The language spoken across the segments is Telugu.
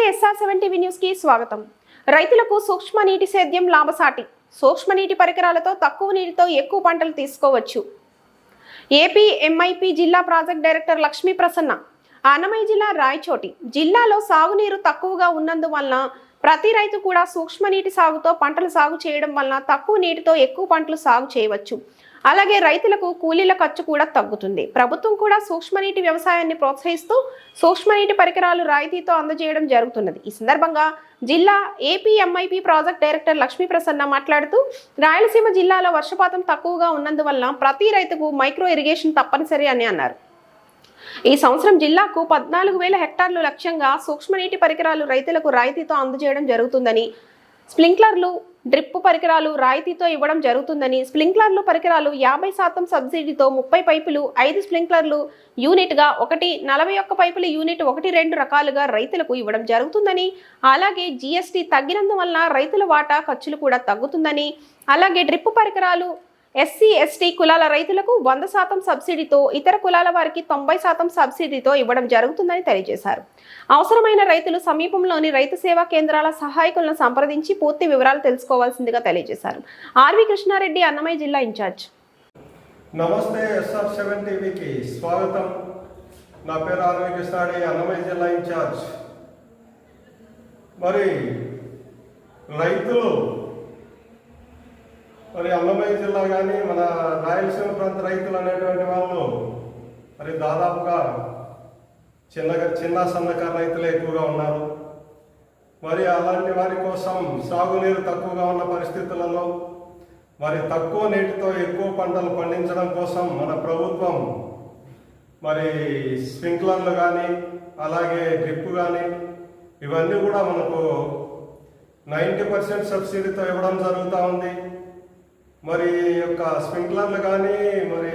నమస్తే ఎస్ఆర్ సెవెన్ టీవీ న్యూస్కి స్వాగతం. రైతులకు సూక్ష్మ నీటి సేద్యం లాభసాటి సూక్ష్మ నీటి పరికరాలతో తక్కువ నీటితో ఎక్కువ పంటలు తీసుకోవచ్చు. ఏపీ ఎంఐపి జిల్లా ప్రాజెక్ట్ డైరెక్టర్ లక్ష్మీ ప్రసన్న అన్నమయ్య జిల్లా రాయచోటి జిల్లాలో సాగునీరు తక్కువగా ఉన్నందువలన ప్రతి రైతు కూడా సూక్ష్మ నీటి సాగుతో పంటలు సాగు చేయడం వలన తక్కువ నీటితో ఎక్కువ పంటలు సాగు చేయవచ్చు. అలాగే రైతులకు కూలీల ఖర్చు కూడా తగ్గుతుంది. ప్రభుత్వం కూడా సూక్ష్మనీటి వ్యవసాయాన్ని ప్రోత్సహిస్తూ సూక్ష్మనీటి పరికరాలు రాయితీతో అందజేయడం జరుగుతున్నది. ఈ సందర్భంగా జిల్లా APMIP project director Lakshmi Prasanna మాట్లాడుతూ రాయలసీమ జిల్లాలో వర్షపాతం తక్కువగా ఉన్నందువల్ల ప్రతి రైతుకు మైక్రో ఇరిగేషన్ తప్పనిసరి అని అన్నారు. ఈ సంవత్సరం జిల్లాకు పద్నాలుగు వేల హెక్టార్లు లక్ష్యంగా సూక్ష్మనీటి పరికరాలు రైతులకు రాయితీతో అందజేయడం జరుగుతుందని స్ప్రింక్లర్లు డ్రిప్ పరికరాలు రాయితీతో ఇవ్వడం జరుగుతుందని స్ప్రింక్లర్లు పరికరాలు యాభై శాతం సబ్సిడీతో ముప్పై పైపులు ఐదు స్ప్రింక్లర్లు యూనిట్గా ఒకటి నలభై ఒక్క పైపుల యూనిట్ ఒకటి రెండు రకాలుగా రైతులకు ఇవ్వడం జరుగుతుందని అలాగే జీఎస్టీ తగ్గినందువలన రైతుల వాటా ఖర్చులు కూడా తగ్గుతుందని అలాగే డ్రిప్ పరికరాలు ఎస్సీ ఎస్టీ కులాల రైతులకు వంద శాతం సబ్సిడీతో ఇతర కులాల వారికి తొంభై శాతం సబ్సిడీతో ఇవ్వడం జరుగుతుందని తెలియజేశారు. అవసరమైన రైతులు సమీపంలోని రైతు సేవా కేంద్రాల సహాయకులను సంప్రదించి పూర్తి వివరాలు తెలుసుకోవాల్సిందిగా తెలియజేశారు. ఆర్వి కృష్ణారెడ్డి అన్నమయ్య జిల్లా ఇన్ఛార్జ్. నమస్తే ఎస్ఆర్ సెవెన్ టీవీకి స్వాగతం. నా పేరు ఆర్వి కృష్ణారెడ్డి అన్నమయ్య జిల్లా ఇన్ఛార్జ్. మరి రైతులు మరి అన్నమయ్య జిల్లా కానీ మన రాయలసీమ ప్రాంత రైతులు అనేటువంటి వాళ్ళు మరి దాదాపుగా చిన్నగా చిన్న సన్నకారు రైతులే ఎక్కువగా ఉన్నారు. మరి అలాంటి వారి కోసం సాగునీరు తక్కువగా ఉన్న పరిస్థితులలో మరి తక్కువ నీటితో ఎక్కువ పంటలు పండించడం కోసం మన ప్రభుత్వం మరి స్ప్రింక్లర్లు కానీ అలాగే డ్రిప్ కానీ ఇవన్నీ కూడా మనకు నైంటీ పర్సెంట్ సబ్సిడీతో ఇవ్వడం జరుగుతూ ఉంది. మరి యొక్క స్ప్రింక్లర్లు కానీ మరి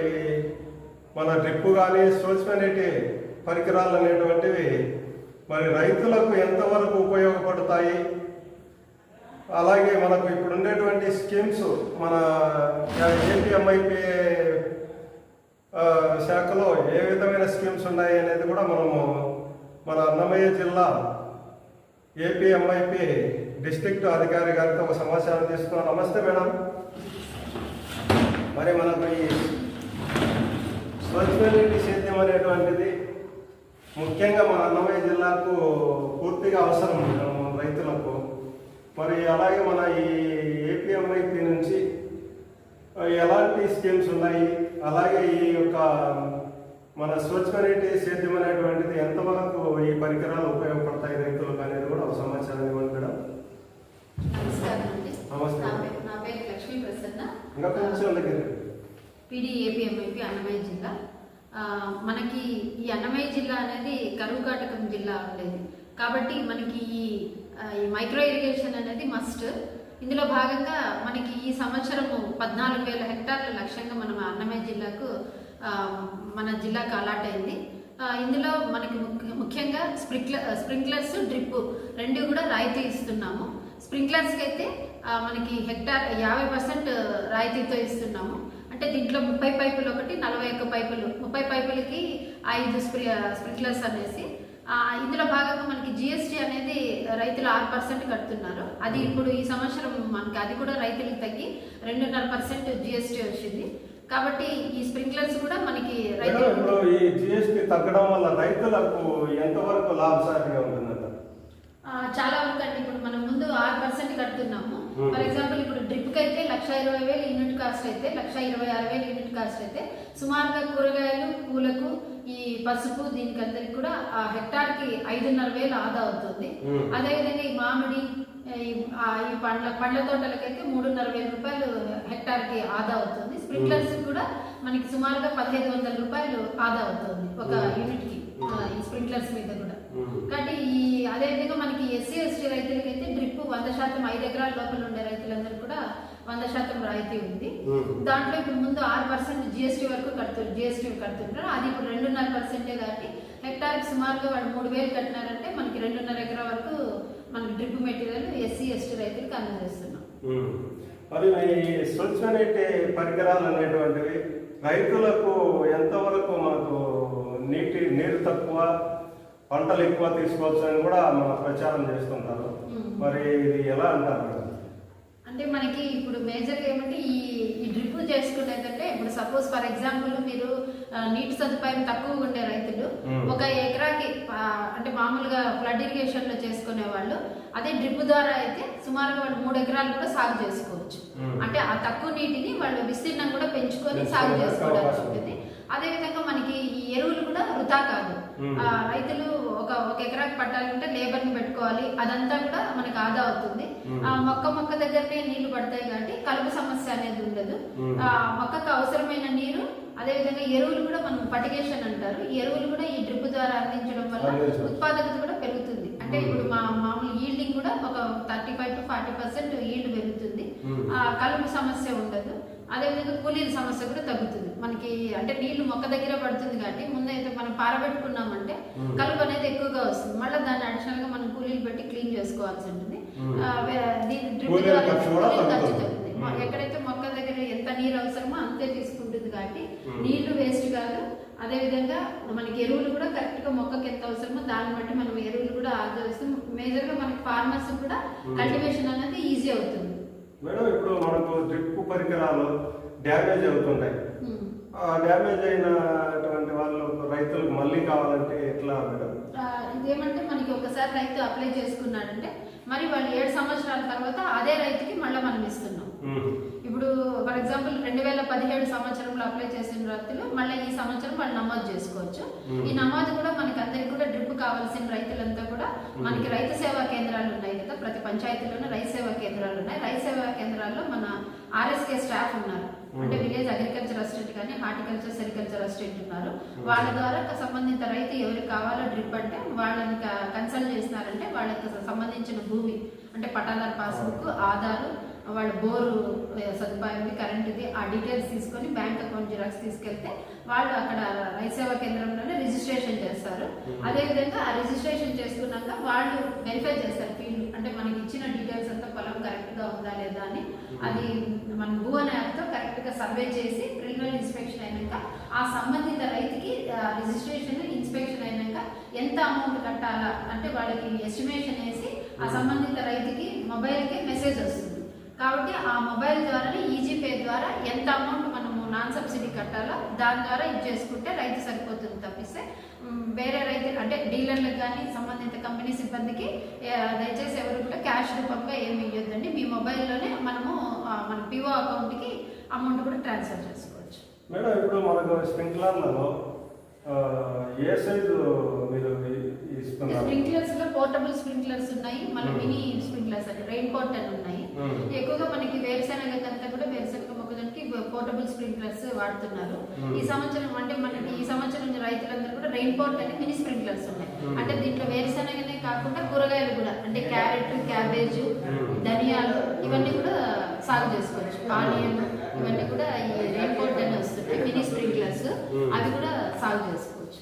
మన డ్రిప్ కానీ సూక్ష్మనీటి పరికరాలు అనేటువంటివి మరి రైతులకు ఎంతవరకు ఉపయోగపడతాయి? అలాగే మనకు ఇప్పుడు ఉండేటువంటి స్కీమ్స్ మన ఏపీఎంఐపి శాఖలో ఏ విధమైన స్కీమ్స్ ఉన్నాయి అనేది కూడా మనము మన అన్నమయ్య జిల్లా ఏపీఎంఐపి డిస్ట్రిక్ట్ అధికారి గారితో ఒక సమాచారం తీసుకున్నాం నమస్తే మేడం. మరి మనకు ఈ స్వచ్ఛనీటి సేద్యం అనేటువంటిది ముఖ్యంగా మన అన్నమయ్య జిల్లాకు పూర్తిగా అవసరం మన రైతులకు. మరి అలాగే మన ఈ ఏపీఎంఐపి నుంచి ఎలాంటి స్కీమ్స్ ఉన్నాయి? అలాగే ఈ యొక్క మన స్వచ్ఛనీటి సేద్యం అనేటువంటిది ఎంతవరకు ఈ పరికరాలు ఉపయోగపడతాయి రైతులకు అనేది కూడా ఒక సమాచారం ఇవ్వండి మేడం నమస్కారం అండి. నమస్తే. నా పే- నా పేరు లక్ష్మీ ప్రసన్న ఇంకా అన్నమయ్య జిల్లా. మనకి ఈ అన్నమయ్య జిల్లా అనేది కరువు కాటకం జిల్లా ఉండేది. కాబట్టి మనకి ఈ మైక్రో ఇరిగేషన్ అనేది మస్ట్. ఇందులో భాగంగా మనకి ఈ సంవత్సరము పద్నాలుగు వేల హెక్టార్ల లక్ష్యంగా మనం అన్నమయ్య జిల్లాకు మన జిల్లాకు అలాట్ అయింది ఇందులో మనకి ముఖ్యంగా స్ప్రింక్లర్ స్ప్రింక్లర్స్ డ్రిప్ రెండు కూడా రాయితీ ఇస్తున్నాము. స్ప్రింక్లర్స్కి అయితే మనకి హెక్టార్ యాభై పర్సెంట్ రాయితీతో ఇస్తున్నాము. అంటే దీంట్లో ముప్పై పైపులు ఒకటి నలభై ఒక్క పైపులు. ముప్పై పైపులకి ఐదు స్ప్రి స్ప్రింక్లర్స్ అనేసి. ఇందులో భాగంగా మనకి జిఎస్టీ అనేది రైతులు ఆరు పర్సెంట్ కడుతున్నారు. అది ఇప్పుడు ఈ సంవత్సరం మనకి అది కూడా రైతులకు తగ్గి రెండున్నర పర్సెంట్ జిఎస్టీ వచ్చింది. కాబట్టి ఈ స్ప్రింక్లర్స్ కూడా మనకి రైతులు ఇప్పుడు ఈ జిఎస్టీ తగ్గడం వల్ల రైతులకు ఎంతవరకు లాభసాటిగా ఉంటుందంట? ఆ, చాలా వరకు అండి. ఇప్పుడు మనం ముందు ఆరు పర్సెంట్ కడుతున్నాము Hmm. ఫర్ ఎగ్జాంపుల్ ఇప్పుడు డ్రిప్కి అయితే లక్ష ఇరవై వేలు యూనిట్ కాస్ట్ అయితే లక్ష ఇరవై ఆరు వేలు యూనిట్ కాస్ట్ అయితే సుమారుగా కూరగాయలు పూలకు ఈ పసుపు దీనికి అందరికి కూడా ఆ హెక్టార్కి ఐదున్నర వేలు ఆదా అవుతుంది. అదేవిధంగా ఈ మామిడి ఈ పండ్ల పండ్ల తోటలకైతే మూడున్నర వేల రూపాయలు హెక్టార్కి ఆదా అవుతుంది స్ప్రింక్లర్స్ కూడా మనకి సుమారుగా పదిహేను వందల రూపాయలు ఆదా అవుతుంది ఒక. యూనిట్కి స్ప్రింక్లర్స్ మీద కూడా. కాబట్టి ఈ అదేవిధంగా మనకి ఎస్సీ ఎస్టీ రైతులకైతే డ్రిప్ వంద శాతం ఐదు ఎకరాల లోపల ఉండే రైతులందరూ కూడా వంద శాతం రాయితీ ఉంది. దాంట్లో ఇప్పుడు ముందు ఆరు పర్సెంట్ జిఎస్టీ వరకు కడుతున్నారు జిఎస్టీ కడుతుంటారు అది ఇప్పుడు రెండున్నర పర్సెంటే కాబట్టి హెక్టార్కి సుమారుగా వాళ్ళు మూడు వేలు కట్టినారంటే మనకి రెండున్నర ఎకరా వరకు మనకి డ్రిప్ మెటీరియల్ ఎస్సీ ఎస్టీ రైతులకు అందజేస్తున్నాం. మరి ఈ స్వచ్ఛనీటి పరికరాలు అనేటువంటివి రైతులకు ఎంతవరకు మనకు నీటి నీరు తక్కువ పంటలు ఎక్కువ తీసుకోవచ్చు అని కూడా మన ప్రచారం చేస్తుంటారు. మరి ఇది ఎలా అంటారు? అంటే మనకి ఇప్పుడు మేజర్గా ఏమంటే ఈ ఈ డ్రిప్ చేసుకునేదంటే ఇప్పుడు సపోజ్ ఫర్ ఎగ్జాంపుల్ మీరు నీటి సదుపాయం తక్కువ ఉండే రైతులు. ఒక ఎకరాకి అంటే మామూలుగా ఫ్లడ్ ఇరిగేషన్లో చేసుకునే వాళ్ళు అదే డ్రిప్ ద్వారా అయితే సుమారుగా వాళ్ళు మూడు ఎకరాలు కూడా సాగు చేసుకోవచ్చు. అంటే ఆ తక్కువ నీటిని వాళ్ళు విస్తీర్ణం కూడా పెంచుకొని సాగు చేసుకోవడానికి. ఉంటుంది అదే విధంగా మనకి ఈ ఎరువులు కూడా వృధా కాదు రైతులు ఒక ఒక ఎకరాకి పట్టాలంటే లేబర్ని పెట్టుకోవాలి అదంతా కూడా మనకి ఆదా అవుతుంది. ఆ మొక్క మొక్క దగ్గరనే నీళ్ళు పడతాయి కాబట్టి కలుపు సమస్య అనేది ఉండదు. ఆ మొక్కకు అవసరమైన నీరు అదే విధంగా ఎరువులు కూడా మనం పటిగేషన్ అంటారు ఈ ఎరువులు కూడా ఈ డ్రిప్ ద్వారా అందించడం వల్ల. ఉత్పాదకత కూడా పెరుగుతుంది అంటే. ఇప్పుడు మా మామూలు ఈల్డింగ్ కూడా ఒక thirty five to forty percent yield పెరుగుతుంది. ఆ కలుపు సమస్య ఉండదు అదే విధంగా కూలీల సమస్య కూడా తగ్గుతుంది. మనకి అంటే నీళ్ళు మొక్క దగ్గర పడుతుంది కాబట్టి ముందైతే మనం పారబెట్టుకున్నామంటే. కలుపు అనేది ఎక్కువగా వస్తుంది. మళ్ళీ దాన్ని అడిషనల్గా మనం కూలీలు పెట్టి క్లీన్ చేసుకోవాల్సి ఉంటుంది. దీని తగ్గుతుంది. ఎక్కడైతే మొక్క దగ్గర ఎంత నీరు అవసరమో అంతే తీసుకుంటుంది కాబట్టి. నీళ్ళు వేస్ట్ కాదు. అదే విధంగా మనకి ఎరువులు కూడా కరెక్ట్గా మొక్కకి ఎంత అవసరమో దాన్ని బట్టి మనం ఎరువులు కూడా ఆదరిస్తాం మేజర్గా మనకి ఫార్మర్స్ కూడా. కల్టివేషన్ అనేది ఈజీ అవుతుంది. మేడం ఇప్పుడు మనకు డ్రిప్ పరికరాలు డ్యామేజ్ మ్మ్. ఆ డ్యామేజ్ అయినటువంటి వాళ్ళు రైతులకు మళ్ళీ కావాలంటే ఎట్లా మేడం ఇదేమంటే మనకి ఒకసారి రైతు అప్లై చేసుకున్నాడంటే మరి వాళ్ళు ఏడు సంవత్సరాల తర్వాత అదే రైతుకి మళ్ళీ మనం ఇస్తున్నాం మ్మ్. ఇప్పుడు ఫర్ ఎగ్జాంపుల్ రెండు వేల పదిహేడు సంవత్సరంలో అప్లై చేసిన రైతులు మళ్ళీ ఈ సంవత్సరం వాళ్ళు నమోదు చేసుకోవచ్చు. ఈ నమోదు కూడా మనకి అందరికి కూడా డ్రిప్ కావాల్సిన రైతులంతా కూడా మనకి రైతు సేవా కేంద్రాలు ఉన్నాయి కదా ప్రతి పంచాయతీలోనూ రైతు సేవా కేంద్రాలు ఉన్నాయి. రైతు సేవా కేంద్రాల్లో మన ఆర్ఎస్కే స్టాఫ్ ఉన్నారు. అంటే విలేజ్ అగ్రికల్చర్ అసిస్టెంట్ కానీ హార్టికల్చర్ సెరికల్చర్ అసిస్టెంట్ ఉన్నారు. వాళ్ళ ద్వారా సంబంధిత రైతు ఎవరికి కావాలో డ్రిప్ అంటే వాళ్ళని కన్సల్ట్ చేసినారంటే వాళ్ళకి సంబంధించిన భూమి అంటే పట్టాదారు పాస్బుక్ ఆధారు వాళ్ళ బోరు సదుపాయం కరెంటుది ఆ డీటెయిల్స్ తీసుకొని బ్యాంక్ అకౌంట్ జిరాక్స్ తీసుకెళ్తే వాళ్ళు అక్కడ రైతు సేవా కేంద్రంలోనే రిజిస్ట్రేషన్ చేస్తారు. అదే విధంగా ఆ రిజిస్ట్రేషన్ చేసుకున్నాక వాళ్ళు వెరిఫై చేస్తారు ఫీల్డ్ అంటే మనకి ఇచ్చిన డీటెయిల్స్ అంతా పొలం కరెక్ట్గా ఉందా లేదా అని. అది మన భువన్ యాప్తో కరెక్ట్గా సర్వే చేసి ప్రిలిమినరీ ఇన్స్పెక్షన్ అయినాక ఆ సంబంధిత రైతుకి రిజిస్ట్రేషన్ ఇన్స్పెక్షన్ అయినాక ఎంత అమౌంట్ కట్టాలా అంటే వాళ్ళకి ఎస్టిమేషన్ వేసి ఆ సంబంధిత రైతుకి మొబైల్కి మెసేజ్ వస్తుంది. కాబట్టి ఆ మొబైల్ ద్వారానే ఈజీ పే ద్వారా ఎంత అమౌంట్ మనము నాన్ సబ్సిడీ కట్టాలో దాని ద్వారా ఇది చేసుకుంటే రైతు సరిపోతుంది తప్పిస్తే వేరే రైతు అంటే డీలర్లకు కానీ సంబంధిత కంపెనీ సిబ్బందికి దయచేసి ఎవరు కూడా క్యాష్ రూపంగా ఏమి ఇవ్వద్దండి మీ మొబైల్లోనే మనము మన పిఓ అకౌంట్కి అమౌంట్ కూడా ట్రాన్స్ఫర్ చేసుకోవచ్చు. మేడం ఇప్పుడు మనకు స్ప్రింక్లర్లలో ఏ సైజు మీరు స్ప్రింక్లర్స్లో పోర్టబుల్ స్ప్రింక్లర్స్ ఉన్నాయి మళ్ళీ. మినీ స్ప్రింక్లర్స్ అంటే రెయిన్ కోట్ అని ఉన్నాయి. ఎక్కువగా మనకి వేరుశెనగకంతా కూడా వేరుశెనగ మొక్కజొన్నకి పోర్టబుల్ స్ప్రింక్లర్స్ వాడుతున్నారు. ఈ సంవత్సరం అంటే మనకి ఈ సంవత్సరం రైతులందరూ కూడా రెయిన్ కోట్ అని మినీ స్ప్రింక్లర్స్ ఉన్నాయి. అంటే దీంట్లో వేరుశెనగనే కాకుండా కూరగాయలు కూడా అంటే క్యారెట్ క్యాబేజ్. ధనియాలు ఇవన్నీ కూడా సాగు చేసుకోవచ్చు ఆనియన్ ఇవన్నీ కూడా ఈ రెయిన్ కోట్ అని వస్తున్నాయి మినీ స్ప్రింక్లర్స్. అవి కూడా సాగు చేసుకోవచ్చు.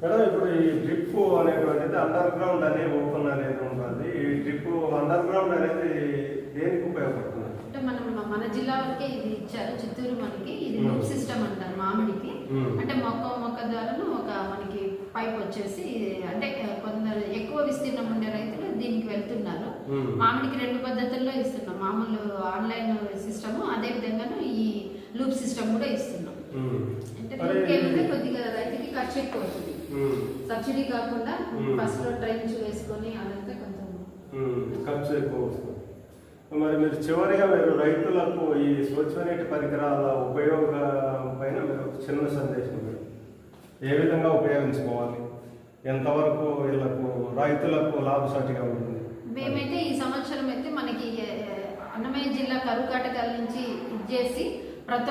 మేడం ఇప్పుడు ఈ డ్రిప్ అనేటువంటిది అండర్ గ్రౌండ్ అనే ఓపెన్ అనేది ఉంటుంది ఈ డ్రిప్ అండర్ గ్రౌండ్ అనేది దేనికి ఉపయోగపడుతుంది అంటే మనం మన జిల్లా వరకే ఇది ఇచ్చారు చిత్తూరు మనకి ఇది. లూప్ సిస్టమ్ అంటారు మామిడికి మ్మ్. అంటే మొక్క మొక్క ద్వారాను ఒక మనకి పైప్ వచ్చేసి అంటే కొందరు ఎక్కువ విస్తీర్ణం ఉండే రైతులు దీనికి వెళ్తున్నారు మ్మ్. మామిడికి రెండు పద్ధతుల్లో ఇస్తున్నాం మామూలు ఆన్లైన్ సిస్టమ్ అదే విధంగాను ఈ లూప్ సిస్టమ్ కూడా ఇస్తున్నాం. అంటే కొద్దిగా రైతుకి ఖర్చు ఎక్కువ అవుతుంది. సబ్సిడీ కాకుండా. ఫస్ట్లో ట్రైన్స్ వేసుకొని అదంతా కొంచెం. ఖర్చు ఎక్కువ వస్తుంది మరి మీరు చివరిగా మీరు రైతులకు ఈ స్వచ్ఛనీటి పరికరాల ఉపయోగం పైన మీరు చిన్న సందేశం మీరు ఏ విధంగా ఉపయోగించుకోవాలి? ఎంతవరకు వీళ్ళకు రైతులకు లాభసాటిగా ఉంటుంది? మేమైతే ఈ సంవత్సరం అయితే మనకి అన్నమయ్య జిల్లా కరువు కాటకాల నుంచి ఇచ్చేసి ప్రతి